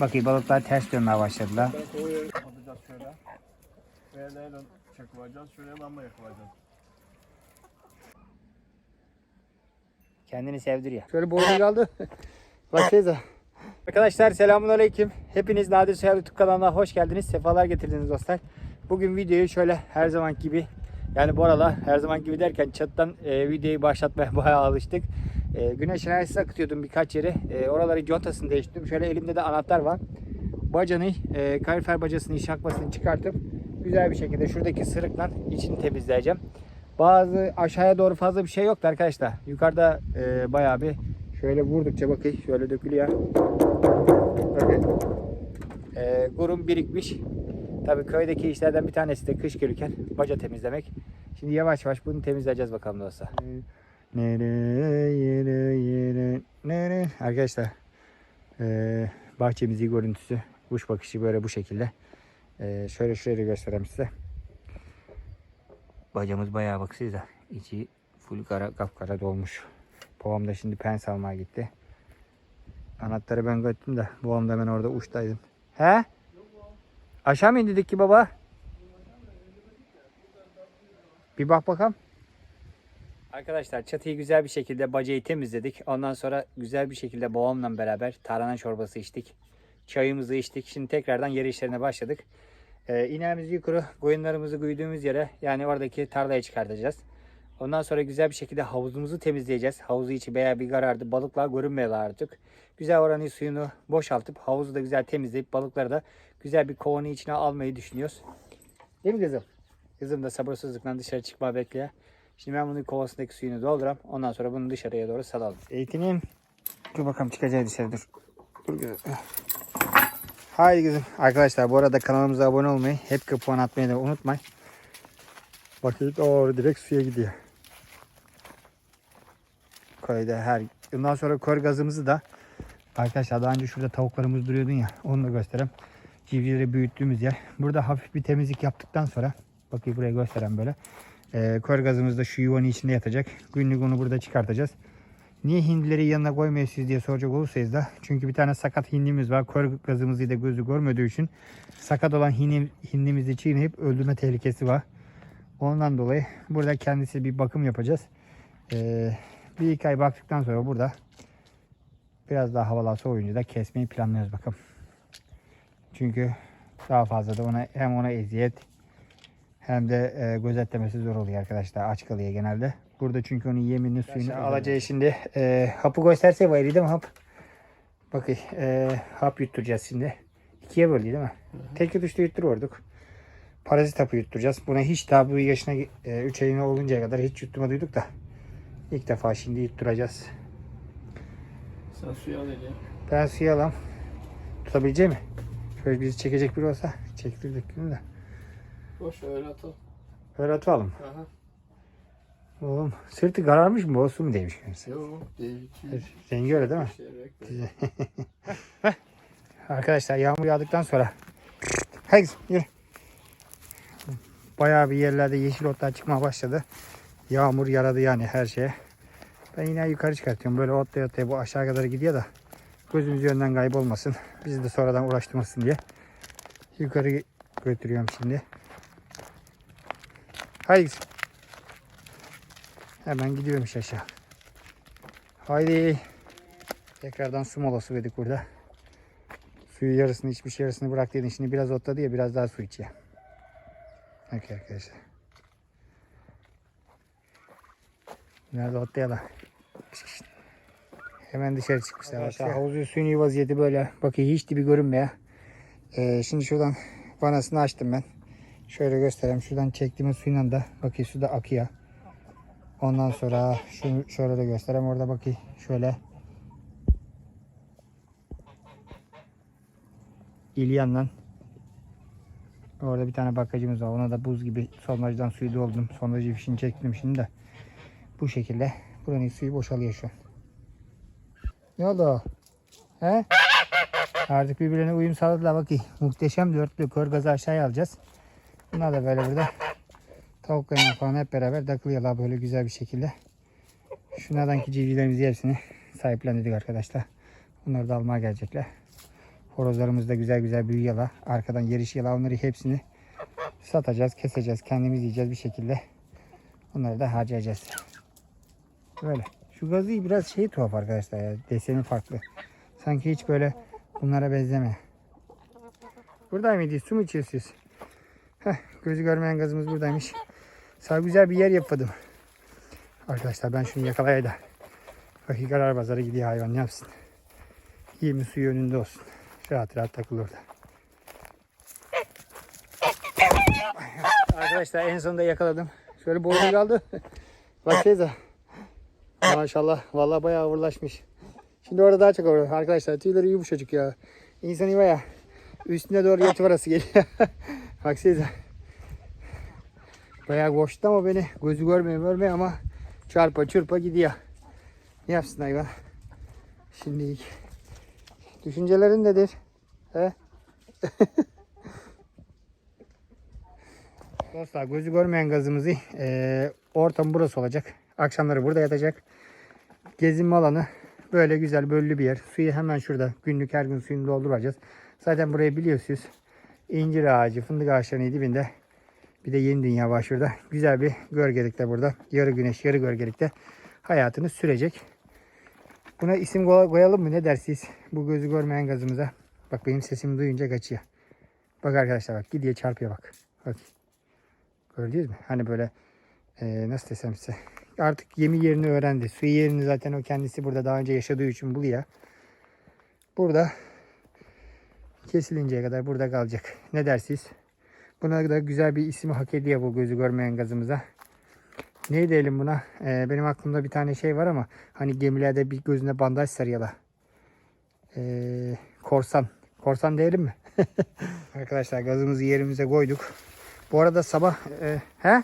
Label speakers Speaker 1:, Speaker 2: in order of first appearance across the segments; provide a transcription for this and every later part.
Speaker 1: Bakayım balıklar ters dönmeye başladılar.
Speaker 2: Ben kovuyu atacağız şöyle. Çakılacağız? Lamba yakılacağız.
Speaker 1: Kendini boynu kaldı. Bak teyze. Arkadaşlar selamun aleyküm. Hepiniz Nadir Soyal YouTube kanalına hoş geldiniz. Sefalar getirdiniz dostlar. Bugün videoyu şöyle her zaman gibi yani bu aralar her zaman gibi derken çatıdan e, videoyu başlatmaya bayağı alıştık. E, güneş enerjisi akıtıyordum birkaç yere. E, oraları contasını değiştirdim. Şöyle elimde de anahtar var. Bacanı, e, kalorifer bacasını, şakmasını çıkartıp güzel bir şekilde şuradaki sırıkla içini temizleyeceğim. Bazı aşağıya doğru fazla bir şey yoktu arkadaşlar. Yukarıda e, bayağı bir şöyle vurdukça bakın şöyle dökülüyor. Bakın. E, gurum birikmiş. Tabii köydeki işlerden bir tanesi de kış gelirken baca temizlemek. Şimdi yavaş yavaş bunu temizleyeceğiz bakalım dostlar. Arkadaşlar e, bahçemizin görüntüsü kuş bakışı böyle bu şekilde. E, şöyle şurayı da göstereyim size. Bacamız bayağı baksanıza. içi full kara kapkara dolmuş. Babam da şimdi pens almaya gitti. Anahtarı ben götürdüm de babam da hemen orada uçtaydım. He? Aşağı mı indirdik ki baba? Bir bak bakalım. Arkadaşlar çatıyı güzel bir şekilde bacayı temizledik. Ondan sonra güzel bir şekilde babamla beraber tarhana çorbası içtik. Çayımızı içtik. Şimdi tekrardan yer işlerine başladık. Ee, ineğimizi yukarı koyunlarımızı koyduğumuz yere yani oradaki tarlaya çıkartacağız. Ondan sonra güzel bir şekilde havuzumuzu temizleyeceğiz. Havuzu içi bayağı bir karardı. Balıklar görünmüyorlar artık. Güzel oranın suyunu boşaltıp havuzu da güzel temizleyip balıkları da güzel bir kovanın içine almayı düşünüyoruz. Değil mi kızım? Kızım da sabırsızlıkla dışarı çıkma bekliyor. Şimdi ben bunun kovasındaki suyunu dolduram. Ondan sonra bunu dışarıya doğru salalım. Eğitinim. Dur bakalım çıkacağız dışarı dur. Dur. Haydi kızım. Arkadaşlar bu arada kanalımıza abone olmayı, hep kapuan atmayı da unutmayın. Bakın doğru direkt suya gidiyor. Köyde her... Bundan sonra kör gazımızı da arkadaşlar daha önce şurada tavuklarımız duruyordu ya onu da göstereyim. Civcileri büyüttüğümüz yer. Burada hafif bir temizlik yaptıktan sonra bakayım buraya göstereyim böyle. Ee, kör gazımız da şu yuvanın içinde yatacak. Günlük onu burada çıkartacağız. Niye hindileri yanına koymuyorsunuz diye soracak olursanız da çünkü bir tane sakat hindimiz var. Kör gazımızı da gözü görmediği için sakat olan hindi, hindimizi çiğneyip öldürme tehlikesi var. Ondan dolayı burada kendisi bir bakım yapacağız. Ee, bir iki ay baktıktan sonra burada biraz daha havalar soğuyunca da kesmeyi planlıyoruz bakalım. Çünkü daha fazla da ona hem ona eziyet hem de e, gözetlemesi zor oluyor arkadaşlar. Aç kalıyor genelde. Burada çünkü onun yemini suyunu alacağı şimdi e, hapı gösterse var değil mi hap? Bakın e, hap yutturacağız şimdi. İkiye böldü değil mi? Tek yutuşta yuttururduk. Parazit hapı yutturacağız. Buna hiç daha bu yaşına 3 ayına oluncaya kadar hiç yutturmadıydık da ilk defa şimdi yutturacağız.
Speaker 2: Sen suyu al.
Speaker 1: Ben suyu alam. Tutabilecek mi? Şöyle bizi çekecek biri olsa çektirdik bunu da.
Speaker 2: Boş ver, öyle atalım.
Speaker 1: Öyle atalım.
Speaker 2: Aha.
Speaker 1: Oğlum sırtı kararmış mı? O su mu değmiş kendisi?
Speaker 2: Yok değil.
Speaker 1: Rengi öyle değil mi?
Speaker 2: Şey bekle.
Speaker 1: Arkadaşlar yağmur yağdıktan sonra Hadi yürü. Bayağı bir yerlerde yeşil otlar çıkmaya başladı. Yağmur yaradı yani her şeye. Ben yine yukarı çıkartıyorum. Böyle otlaya otlaya bu aşağı kadar gidiyor da gözümüz yönden kaybolmasın. Bizi de sonradan uğraştırmasın diye. Yukarı götürüyorum şimdi. Haydi. Hemen gidiyorum iş aşağı. Haydi. Tekrardan su molası verdik burada. Suyu yarısını içmiş yarısını bıraktıydın. Şimdi biraz otladı ya biraz daha su içiyor. Okey arkadaşlar. Biraz otlayalım. Hemen dışarı çıkmışlar. Arkadaşlar havuzu suyun vaziyeti böyle. Bakın hiç dibi görünmüyor. Ee, şimdi şuradan vanasını açtım ben. Şöyle göstereyim. Şuradan çektiğimiz suyla da bakın su da akıyor. Ondan sonra şunu şöyle de göstereyim. Orada bakın şöyle İlyan'la orada bir tane bakacımız var. Ona da buz gibi sondajdan suyu doldum. Sondajı fişini çektim şimdi de. Bu şekilde buranın suyu boşalıyor şu an. Ne oldu? He? Artık birbirine uyum sağladılar. Bakın muhteşem dörtlü kör gazı aşağıya alacağız. Bunlar da böyle burada tavuklarla falan hep beraber takılıyorlar böyle güzel bir şekilde. Şunlardan ki civcivlerimizi hepsini sahiplendirdik arkadaşlar. Bunları da almaya gelecekler. Horozlarımız da güzel güzel büyüyorlar. Arkadan yeriş yala onları hepsini satacağız, keseceğiz. Kendimiz yiyeceğiz bir şekilde. Onları da harcayacağız. Böyle. Şu gazı biraz şey tuhaf arkadaşlar ya. Deseni farklı. Sanki hiç böyle bunlara benzeme. Burada mıydı? Su mu içiyorsunuz? Heh, gözü görmeyen gazımız buradaymış. Sağ güzel bir yer yapmadım. Arkadaşlar ben şunu yakalayayım da. Bakayım karar pazara gidiyor hayvan ne yapsın. Yemi suyu önünde olsun. Rahat rahat takılır orada. Arkadaşlar en sonunda yakaladım. Şöyle boynum kaldı. Bak teyze. Maşallah. Vallahi bayağı ağırlaşmış. Şimdi orada daha çok ağır. Arkadaşlar tüyleri yumuşacık ya. İnsan var ya. Üstüne doğru yatıvarası geliyor. Baksanıza. Bayağı koştu ama beni gözü görmüyor görmüyor ama çarpa çırpa gidiyor. Ne yapsın hayvan? Şimdi ilk. Düşüncelerin nedir? He? Dostlar gözü görmeyen gazımızı eee ortam burası olacak. Akşamları burada yatacak. Gezinme alanı böyle güzel böllü bir yer. Suyu hemen şurada. Günlük her gün suyunu dolduracağız. Zaten burayı biliyorsunuz. İncir ağacı, fındık ağaçlarının dibinde. Bir de yeni dünya var şurada. Güzel bir gölgelikte burada. Yarı güneş, yarı gölgelikte hayatını sürecek. Buna isim koy- koyalım mı? Ne dersiniz? Bu gözü görmeyen gazımıza. Bak benim sesimi duyunca kaçıyor. Bak arkadaşlar bak gidiyor çarpıyor bak. Bak. Gördünüz mü? Hani böyle eee, nasıl desem size. Artık yemi yerini öğrendi. Su yerini zaten o kendisi burada daha önce yaşadığı için buluyor. Burada kesilinceye kadar burada kalacak. Ne dersiniz? Buna da güzel bir isim hak ediyor bu gözü görmeyen gazımıza. Ne diyelim buna? Ee, benim aklımda bir tane şey var ama hani gemilerde bir gözüne bandaj sarıyorlar. Ee, korsan. Korsan diyelim mi? Arkadaşlar gazımızı yerimize koyduk. Bu arada sabah e, he?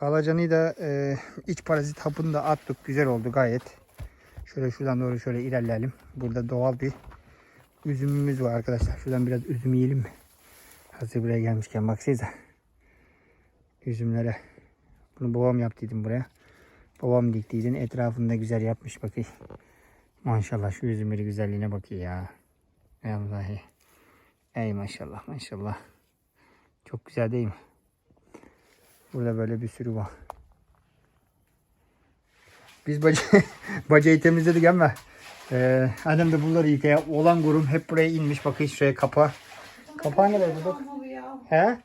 Speaker 1: Alacanı da e, iç parazit hapını da attık. Güzel oldu gayet. Şöyle şuradan doğru şöyle ilerleyelim. Burada doğal bir üzümümüz var arkadaşlar. Şuradan biraz üzüm yiyelim mi? Hazır buraya gelmişken baksanıza. Üzümlere. Bunu babam yaptıydım buraya. Babam diktiydi. Etrafını da güzel yapmış bakayım. Maşallah şu üzümleri güzelliğine bakıyor ya. Vallahi. Ey maşallah maşallah. Çok güzel değil mi? Burada böyle bir sürü var. Biz baca bacayı temizledik ama e, annem de bunları yıkaya. Olan gurum hep buraya inmiş. Bakın şuraya kapa. Kapağı nereye bulduk? He?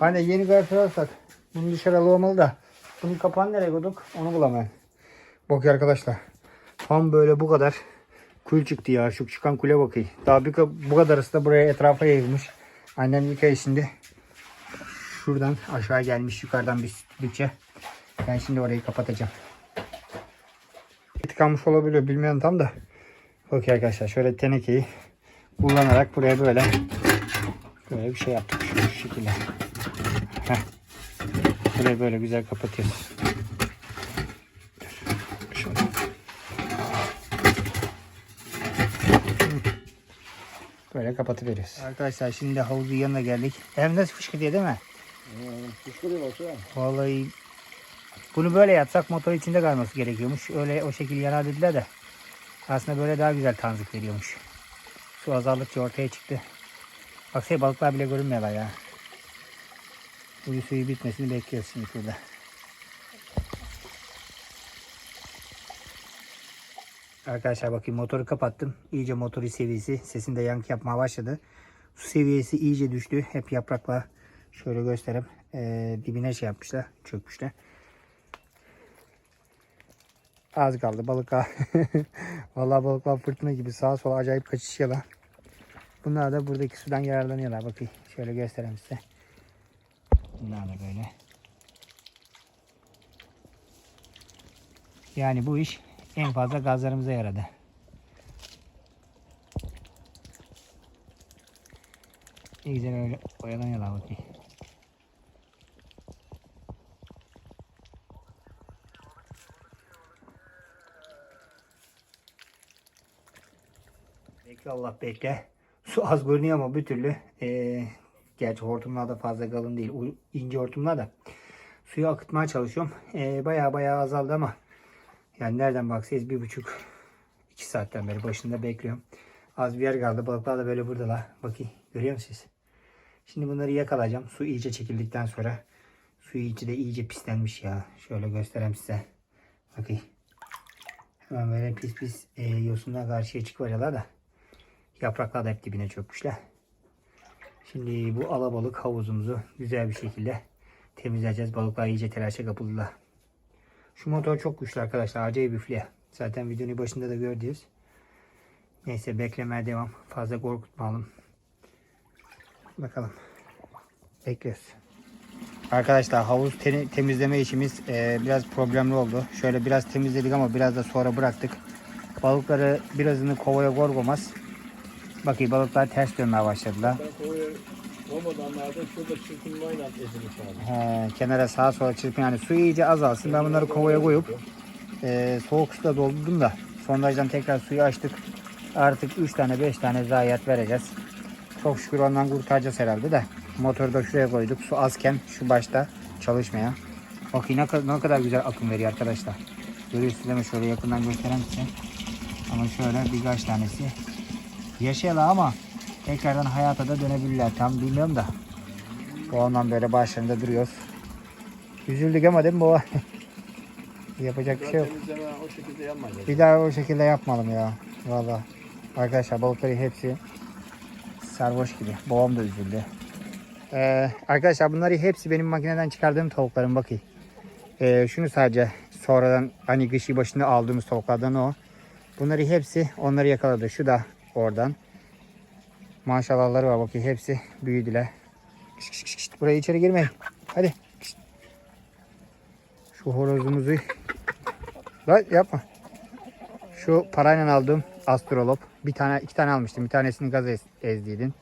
Speaker 1: Anne yeni garfer alsak. Bunu dışarı alamalı da. Bunun kapağını nereye koyduk? Onu bulamıyorum. Bak arkadaşlar. Tam böyle bu kadar kul çıktı ya. Şu çıkan kule bakayım. Daha bir, bu kadarısı da buraya etrafa yayılmış. Annem yıkayı şimdi. Şuradan aşağı gelmiş yukarıdan bir bütçe. Ben şimdi orayı kapatacağım. Tıkanmış olabiliyor bilmiyorum tam da. Okey arkadaşlar şöyle tenekeyi kullanarak buraya böyle böyle bir şey yaptık şu, şekilde. Heh. Burayı böyle güzel kapatıyoruz. Şöyle. Böyle kapatıveriyoruz. Arkadaşlar şimdi havuzun yanına geldik. Hem nasıl fışkırıyor değil mi?
Speaker 2: Kuşkuruyor baksana.
Speaker 1: Vallahi bunu böyle yapsak motor içinde kalması gerekiyormuş. Öyle o şekil yanar dediler de. Aslında böyle daha güzel tanzık veriyormuş. Su azaldıkça ortaya çıktı. Baksana balıklar bile görünmüyorlar ya. Bu suyu bitmesini bekliyoruz şimdi burada. Arkadaşlar bakayım motoru kapattım. İyice motoru seviyesi sesinde yankı yapmaya başladı. Su seviyesi iyice düştü. Hep yaprakla şöyle göstereyim. Ee, dibine şey yapmışlar. Çökmüşler. Az kaldı balık al. Vallahi balıklar fırtına gibi sağa sola acayip kaçışıyorlar. Bunlar da buradaki sudan yararlanıyorlar. Bakayım şöyle göstereyim size. Bunlar da böyle. Yani bu iş en fazla gazlarımıza yaradı. İyi güzel öyle oyalanıyorlar bakayım. Allah bekle. Su az görünüyor ama bir türlü eee gerçi hortumlar da fazla kalın değil. İnce hortumlar da suyu akıtmaya çalışıyorum. Eee baya baya azaldı ama yani nereden baksanız bir buçuk iki saatten beri başında bekliyorum. Az bir yer kaldı. Balıklar da böyle buradalar. Bakayım. Görüyor musunuz? Şimdi bunları yakalayacağım. Su iyice çekildikten sonra. Suyu içi de iyice pislenmiş ya. Şöyle göstereyim size. Bakayım. Hemen böyle pis pis e, yosundan karşıya çıkıverler da. Yapraklar da hep dibine çökmüşler. Şimdi bu alabalık havuzumuzu güzel bir şekilde temizleyeceğiz. Balıklar iyice telaşa kapıldılar. Şu motor çok güçlü arkadaşlar. Acayip üflüyor. Zaten videonun başında da gördünüz. Neyse beklemeye devam. Fazla korkutmayalım. Bakalım. Bekliyoruz. Arkadaşlar havuz te- temizleme işimiz e, biraz problemli oldu. Şöyle biraz temizledik ama biraz da sonra bıraktık. Balıkları birazını kovaya koymaz. Bakayım balıklar ters dönmeye başladılar.
Speaker 2: Ben kovaya olmadanlarda şurada çırpınmayla ezilmiş abi.
Speaker 1: He, kenara sağa sola çırpın yani su iyice azalsın. Ben bunları kovaya koyup e, soğuk suda doldurdum da sondajdan tekrar suyu açtık. Artık 3 tane 5 tane zayiat vereceğiz. Çok şükür ondan kurtaracağız herhalde de. Motoru da şuraya koyduk. Su azken şu başta çalışmaya. Bakın ne, ne kadar güzel akım veriyor arkadaşlar. Görüyorsunuz değil mi? Şöyle yakından gösteren size. Ama şöyle birkaç tanesi yaşıyorlar ama tekrardan hayata da dönebilirler. Tam bilmiyorum da. Bu ondan böyle başlarında duruyoruz. Üzüldük ama değil mi bu? Yapacak bir şey yok.
Speaker 2: Temizleme o şekilde yapmayacağız.
Speaker 1: Bir daha o şekilde yapmalım ya. Valla. Arkadaşlar balıkları hepsi sarhoş gibi. Babam da üzüldü. Ee, arkadaşlar bunları hepsi benim makineden çıkardığım tavuklarım bakayım. Ee, şunu sadece sonradan hani kışı başında aldığımız tavuklardan o. Bunları hepsi onları yakaladı. Şu da oradan. Maşallahları var bakayım hepsi büyüdüler. Kış, kış, kış. Buraya içeri girmeyin. Hadi. Kış. Şu horozumuzu. Lan yapma. Şu parayla aldığım astrolop. Bir tane iki tane almıştım. Bir tanesini gaz ez, ezdiydin.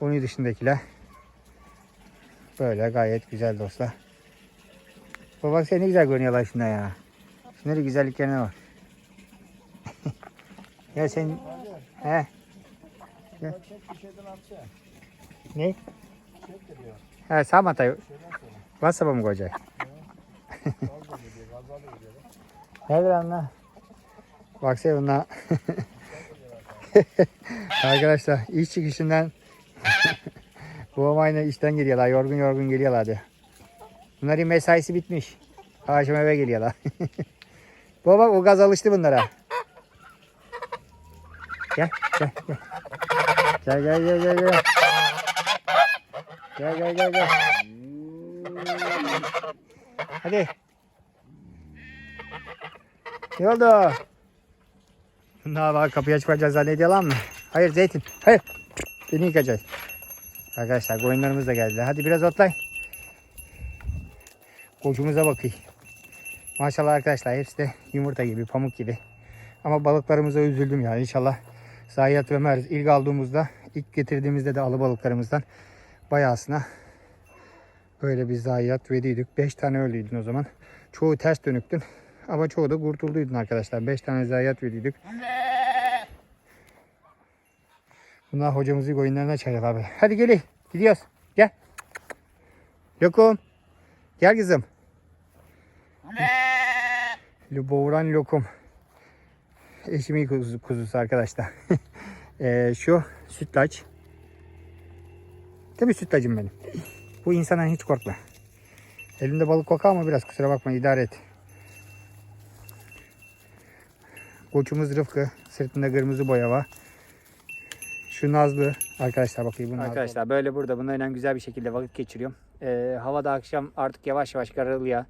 Speaker 1: Onun dışındakiler böyle gayet güzel dostlar. Bu bak sen ne güzel görünüyorlar şuna ya. Şunların güzelliklerine bak. ya sen he
Speaker 2: atsa.
Speaker 1: ne? He Samata. WhatsApp'a mı koyacak?
Speaker 2: Gidiyor.
Speaker 1: Nerede lan? Baksana bunlar. Arkadaşlar iş çıkışından babam aynı işten geliyorlar. Yorgun yorgun geliyorlardı. Bunların mesaisi bitmiş. Akşam eve geliyorlar. Baba o gaz alıştı bunlara. Gel gel gel. Gel gel gel gel gel. Gel gel gel gel. Hadi. Ne oldu? Bunlar bak kapıyı açıp açacağız zannediyorlar mı? Hayır Zeytin. Hayır. Beni yıkacak. Arkadaşlar koyunlarımız da geldi. Hadi biraz otlay. Koçumuza bakayım. Maşallah arkadaşlar hepsi de yumurta gibi, pamuk gibi. Ama balıklarımıza üzüldüm ya. İnşallah zayiat vermez. İlk aldığımızda, ilk getirdiğimizde de alı balıklarımızdan bayağısına böyle bir zayiat verdiydik. 5 tane öldüydün o zaman. Çoğu ters dönüktün. Ama çoğu da kurtulduydun arkadaşlar. 5 tane zayiat verdiydik. Bunlar hocamızı oyunlarına çağırıyor abi. Hadi gelin. Gidiyoruz. Gel. Lokum. Gel kızım. Boğuran lokum. Eşimin kuzusu, kuzusu arkadaşlar. Ee, şu sütlaç. Mi sütlacım benim? Bu insandan hiç korkma. Elimde balık kokar ama biraz kusura bakma idare et. Koçumuz Rıfkı. Sırtında kırmızı boya var. Şu Nazlı. Arkadaşlar bakayım bunu. Arkadaşlar böyle burada bunlarla güzel bir şekilde vakit geçiriyorum. Ee, havada akşam artık yavaş yavaş kararılıyor.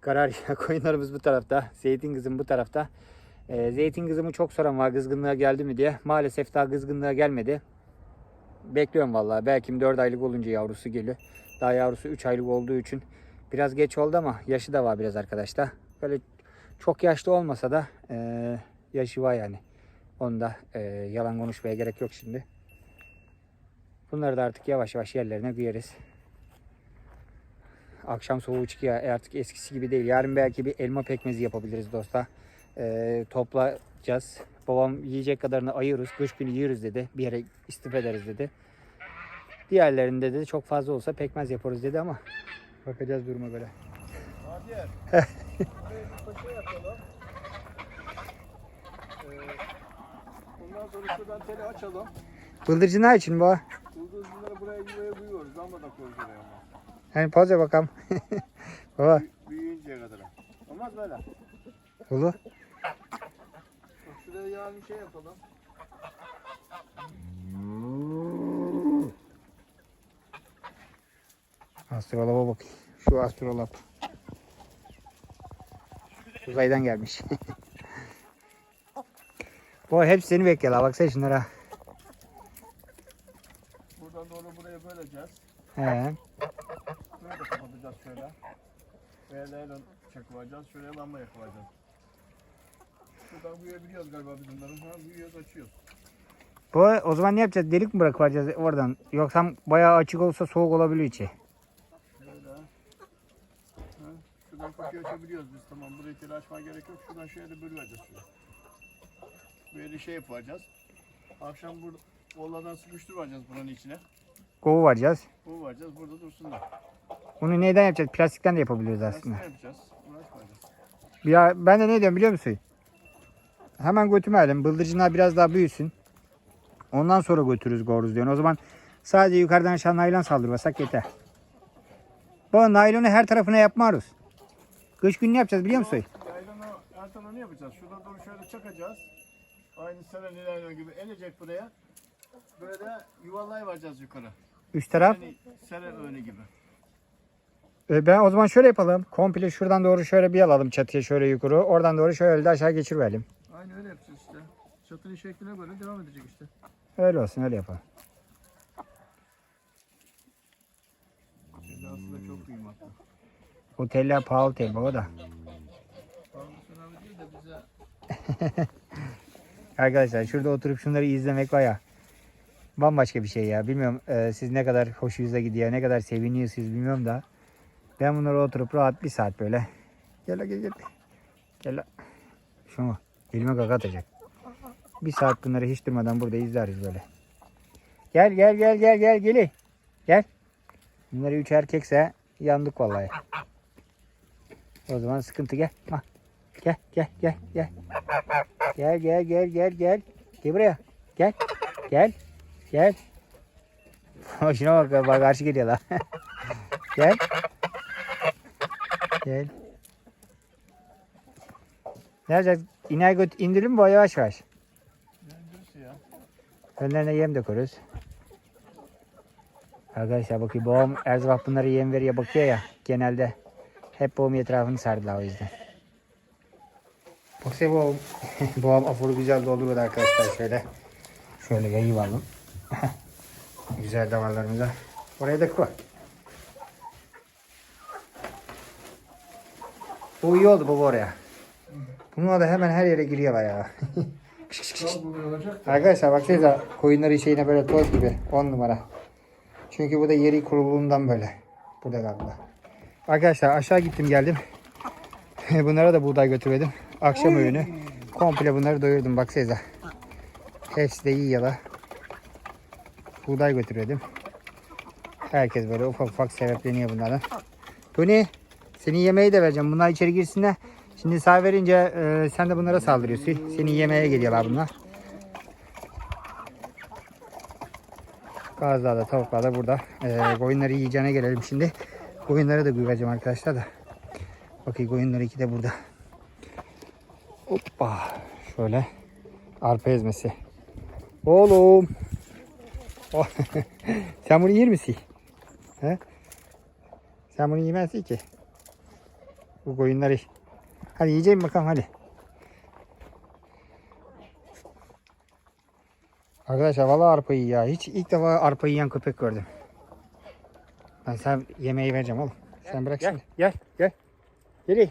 Speaker 1: Kararıyor. Koyunlarımız bu tarafta. Zeytin kızım bu tarafta. Ee, zeytin kızımı çok soran var kızgınlığa geldi mi diye. Maalesef daha kızgınlığa gelmedi. Bekliyorum vallahi. Belki 4 aylık olunca yavrusu geliyor. Daha yavrusu 3 aylık olduğu için biraz geç oldu ama yaşı da var biraz arkadaşlar. Böyle çok yaşlı olmasa da eee, yaşı var yani. Onu da eee, yalan konuşmaya gerek yok şimdi. Bunları da artık yavaş yavaş yerlerine koyarız. Akşam soğuğu çıkıyor. E, Artık eskisi gibi değil. Yarın belki bir elma pekmezi yapabiliriz dostlar. Eee toplayacağız. Babam yiyecek kadarını ayırırız. Kış günü yeriz dedi. Bir yere istif ederiz dedi. Diğerlerinde de çok fazla olsa pekmez yaparız dedi ama bakacağız duruma
Speaker 2: yapalım. Ee, ondan sonra Şuradan teli açalım.
Speaker 1: Bıldırcınlar için bu.
Speaker 2: Bıldırcınları buraya yuvaya koyuyoruz. Lamba da koyuyoruz oraya ama.
Speaker 1: Yani poza bakalım. Baba.
Speaker 2: Büyüyünceye kadar. Olmaz böyle.
Speaker 1: Ulu.
Speaker 2: Yarın şey yapalım.
Speaker 1: Astrolaba bak. Şu astrolab. Uzaydan gelmiş. bu hepsi seni bekliyorlar. Baksana şunlara.
Speaker 2: Buradan doğru buraya böleceğiz.
Speaker 1: He.
Speaker 2: Da kapatacağız şöyle. Böyle çakılacağız. Şuraya lamba yakılacağız. Şuradan büyüyebiliyoruz galiba biz bunların. Ha büyüyoruz açıyoruz.
Speaker 1: Bu o zaman ne yapacağız? Delik mi bırakacağız oradan? Yoksa bayağı açık olsa soğuk olabiliyor içi.
Speaker 2: Şöyle. Ha, şuradan kapıyı açabiliyoruz biz tamam. Burayı teli açmaya gerek yok. Şuradan şöyle şuraya. Böyle şey yapacağız. Akşam burada oğlandan sıkıştıracağız buranın içine.
Speaker 1: Kovu varacağız.
Speaker 2: Bu varacağız burada dursunlar.
Speaker 1: Bunu neyden yapacağız? Plastikten de yapabiliyoruz
Speaker 2: Aslında
Speaker 1: aslında.
Speaker 2: yapacağız. Bunu açmayacağız.
Speaker 1: Ya ben de ne diyorum biliyor musun? Hemen götürmeyelim. Bıldırcınlar biraz daha büyüsün. Ondan sonra götürürüz goruz diyorsun. O zaman sadece yukarıdan aşağı naylon saldırmasak yeter. Bu naylonu her tarafına yapmıyoruz. Kış günü ne yapacağız biliyor musun?
Speaker 2: Yaylana her tarafını yapacağız. Şuradan doğru şöyle çakacağız. Aynı seren ilerliyor gibi elecek buraya. Böyle yuvarlayıvereceğiz yukarı.
Speaker 1: Üst taraf.
Speaker 2: Yani seren önü gibi.
Speaker 1: E ben o zaman şöyle yapalım. Komple şuradan doğru şöyle bir alalım çatıya şöyle yukarı. Oradan doğru şöyle de aşağı geçiriverelim.
Speaker 2: Aynı öyle yapacağız işte. Çatının şekline böyle devam edecek işte.
Speaker 1: Öyle olsun öyle yapalım.
Speaker 2: Şimdi aslında çok kıymetli.
Speaker 1: O teller pahalı tel o da.
Speaker 2: Fazla önemli değil de bize
Speaker 1: Arkadaşlar şurada oturup şunları izlemek var ya. Bambaşka bir şey ya. Bilmiyorum e, siz ne kadar hoşunuza gidiyor, ne kadar seviniyorsunuz bilmiyorum da. Ben bunları oturup rahat bir saat böyle. Gel gel gel. Gel. Şunu elime kaka atacak. Bir saat bunları hiç durmadan burada izleriz böyle. Gel gel gel gel gel geli. Gel. Bunları üç erkekse yandık vallahi. O zaman sıkıntı gel. Bak. Gel gel gel gel. Gel gel gel gel gel. Gel buraya. Gel. Gel. Gel. Şuna bak bak karşı geliyor lan. gel. Gel. Ne yapacağız? Göt indirelim bu yavaş yavaş?
Speaker 2: Ya.
Speaker 1: Önlerine yem de koyarız. Arkadaşlar bakıyor babam her zaman bunlara yem veriyor bakıyor ya genelde. Hep babam etrafını sardılar o yüzden. Baksana babam. babam afuru güzel dolduruyor arkadaşlar şöyle. Şöyle yayıvalım. güzel damarlarımıza. Oraya da koy. Bu iyi oldu baba oraya. Bununla da hemen her yere giriyorlar ya. Arkadaşlar baksanıza koyunları şeyine böyle toz gibi 10 numara. Çünkü bu da yeri kuruluğundan böyle. Burada galiba. Arkadaşlar aşağı gittim geldim. Bunlara da buğday götürmedim. Akşam öğünü. Komple bunları doyurdum baksanıza. Hepsi de iyi ya da. Buğday götürmedim. Herkes böyle ufak ufak sebepleniyor bunlardan. Tony senin yemeği de vereceğim. Bunlar içeri girsinler. Şimdi sağ verince e, sen de bunlara saldırıyorsun. Senin yemeğe geliyorlar bunlar. Gazlar da tavuklar da burada. E, koyunları yiyeceğine gelelim şimdi. Koyunları da güveceğim arkadaşlar da. Bakın koyunlar iki de burada. Hoppa. Şöyle. Arpa ezmesi. Oğlum. Oh. Sen bunu yer misin? He? Sen bunu yemezsin ki. Bu koyunları. Hadi yiyeceğim bakalım hadi. Arkadaşlar vallahi arpa yiyor ya. Hiç ilk defa arpa yiyen köpek gördüm. Ben sen yemeği vereceğim oğlum. Sen bırak şimdi. Gel gel. Gel.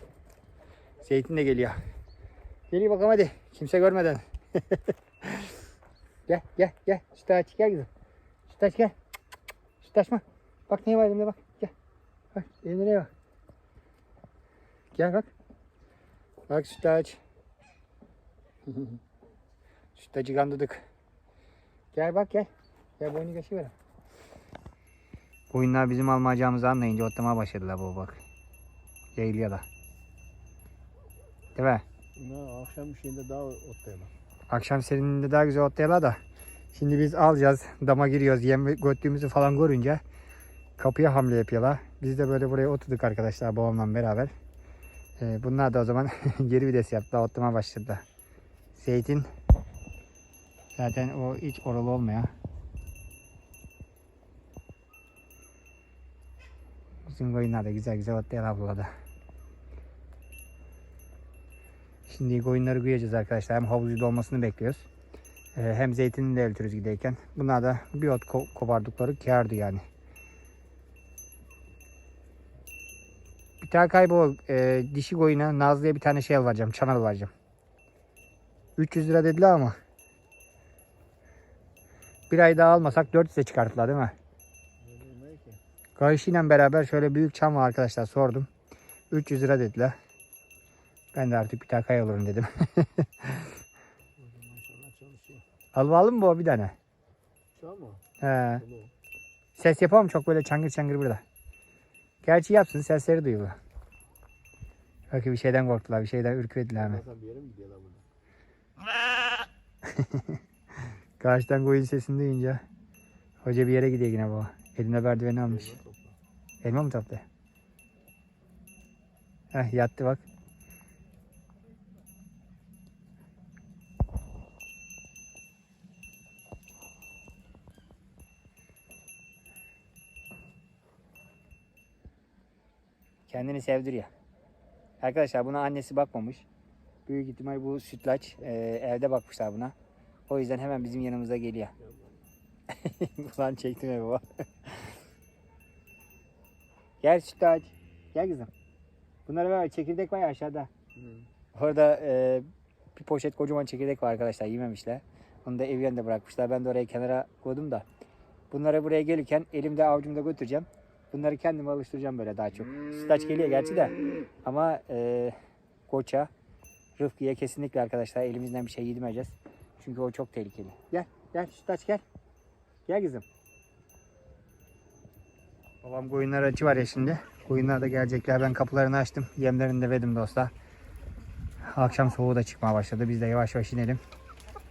Speaker 1: Zeytin de geliyor. Geliyor bakalım hadi. Kimse görmeden. gel gel gel. Sütü aç gel kızım. Sütü aç gel. Sütü açma. Bak ne var elimde bak. Gel. Bak elimde ne var. Gel bak. Bak sütlaç. Sütlacı kandırdık. Gel bak gel. Gel boynu kaşı ver. Oyunlar bizim almayacağımızı anlayınca otlamaya başladılar bu bak. Yayılıyor da. Değil mi?
Speaker 2: Ne akşam şeyinde daha otlayalım.
Speaker 1: Akşam serinliğinde daha güzel otlayala da. Şimdi biz alacağız. Dama giriyoruz. Yem göttüğümüzü falan görünce kapıya hamle yapıyorlar. Biz de böyle buraya oturduk arkadaşlar babamla beraber. Ee, bunlar da o zaman geri vites yaptılar. Otlama başladılar. Zeytin zaten o hiç oralı olmuyor. Bizim koyunlar da güzel güzel otlayan burada. Şimdi koyunları güyeceğiz arkadaşlar. Hem havuzu dolmasını bekliyoruz. Ee, hem zeytinini de eltiyoruz giderken. Bunlar da bir ot ko- kopardıkları kârdı yani. Tane kaybol e, dişi koyuna Nazlı'ya bir tane şey alacağım. Çanal alacağım. 300 lira dediler ama. Bir ay daha almasak 400'e çıkarttılar değil mi? Kayışıyla beraber şöyle büyük çam var arkadaşlar sordum. 300 lira dediler. Ben de artık bir tane kay alırım dedim. Alalım mı o bir tane?
Speaker 2: An mı?
Speaker 1: He. Ses yapamam çok böyle çangır çangır burada. Gerçi yapsın sesleri duyulur. Belki bir şeyden korktular, bir şeyden ürküdüler hemen.
Speaker 2: Bir yere mi gidiyorlar burada?
Speaker 1: Karşıdan koyun sesini duyunca hoca bir yere gidiyor yine baba. Eline merdiveni almış.
Speaker 2: Elma topla.
Speaker 1: Mı topluyor? Heh yattı bak. Kendini sevdiriyor. Arkadaşlar buna annesi bakmamış. Büyük ihtimal bu sütlaç e, evde bakmışlar buna. O yüzden hemen bizim yanımıza geliyor. Ulan çektim ya baba. Gel sütlaç. Gel kızım. Bunlara ver çekirdek var ya aşağıda.
Speaker 2: Hı.
Speaker 1: Orada e, bir poşet kocaman çekirdek var arkadaşlar yememişler. Onu da ev yanında bırakmışlar. Ben de oraya kenara koydum da. Bunları buraya gelirken elimde avucumda götüreceğim. Bunları kendime alıştıracağım böyle daha çok. Sütlaç geliyor gerçi de. Ama e, Koça, Rıfkı'ya kesinlikle arkadaşlar elimizden bir şey yedirmeyeceğiz. Çünkü o çok tehlikeli. Gel, gel sütlaç gel. Gel kızım. Babam koyunlar açı var ya şimdi. Koyunlar da gelecekler. Ben kapılarını açtım. Yemlerini de verdim dostlar. Akşam soğuğu da çıkmaya başladı. Biz de yavaş yavaş inelim.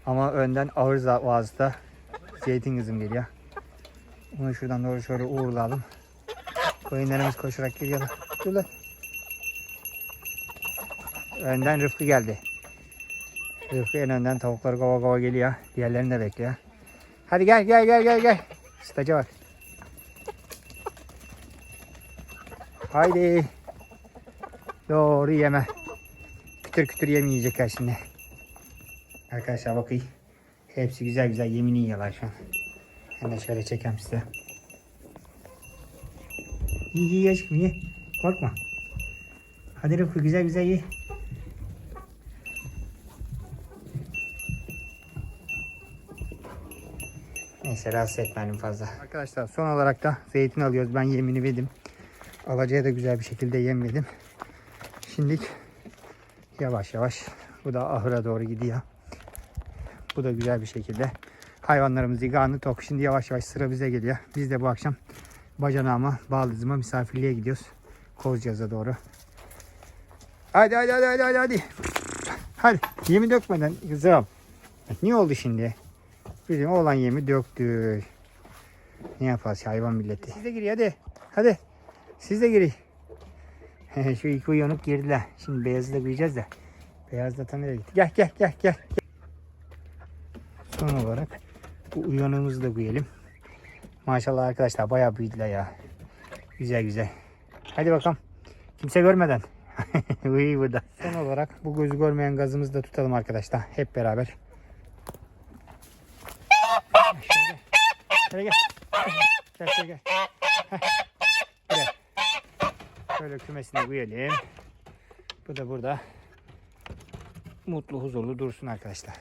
Speaker 1: Ama önden ağır vasıta zeytin kızım geliyor. Bunu şuradan doğru şöyle uğurlayalım. Koyunlarımız koşarak geliyorlar. Lan. Önden Rıfkı geldi. Rıfkı en önden tavukları kova kova geliyor. Diğerlerini de bekliyor. Hadi gel gel gel gel gel. Staca bak. Haydi. Doğru yeme. Kütür kütür yem yiyecekler şimdi. Arkadaşlar bakın. Hepsi güzel güzel yemini yiyorlar şu an. De şöyle çekeyim size. İyi iyi aşkım ye. Korkma. Hadi Rıfkı güzel güzel ye. Neyse rahatsız etmeyelim fazla. Arkadaşlar son olarak da zeytin alıyoruz. Ben yemini verdim. Alacaya da güzel bir şekilde yemledim. Şimdi yavaş yavaş bu da ahıra doğru gidiyor. Bu da güzel bir şekilde hayvanlarımızı karnı tok. Şimdi yavaş yavaş sıra bize geliyor. Biz de bu akşam bacanağıma, baldızıma misafirliğe gidiyoruz. Kozcaz'a doğru. Hadi hadi hadi hadi hadi hadi. Hadi yemi dökmeden kızım. Ne oldu şimdi? Bizim oğlan yemi döktü. Ne yaparız hayvan milleti. Siz de gir hadi. Hadi. Siz de girin. Şu iki uyanık girdiler. Şimdi beyazı da büyüyeceğiz de. Beyaz da nereye gitti? Gel gel gel gel. Son olarak bu uyanığımızı da büyüyelim. Maşallah arkadaşlar bayağı büyüdüler ya. Güzel güzel. Hadi bakalım. Kimse görmeden. Uyu burada. Son olarak bu gözü görmeyen gazımızı da tutalım arkadaşlar. Hep beraber. Şöyle gel. Gel şöyle gel. Gel. Şöyle kümesine koyalım. Bu da burada mutlu huzurlu dursun arkadaşlar.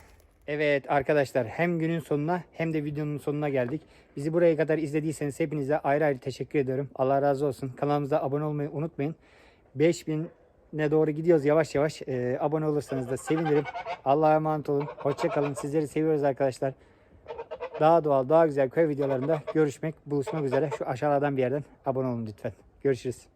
Speaker 1: Evet arkadaşlar hem günün sonuna hem de videonun sonuna geldik. Bizi buraya kadar izlediyseniz hepinize ayrı ayrı teşekkür ediyorum. Allah razı olsun. Kanalımıza abone olmayı unutmayın. 5000 ne doğru gidiyoruz yavaş yavaş. Ee, abone olursanız da sevinirim. Allah'a emanet olun. Hoşça kalın. Sizleri seviyoruz arkadaşlar. Daha doğal, daha güzel köy videolarında görüşmek, buluşmak üzere. Şu aşağıdan bir yerden abone olun lütfen. Görüşürüz.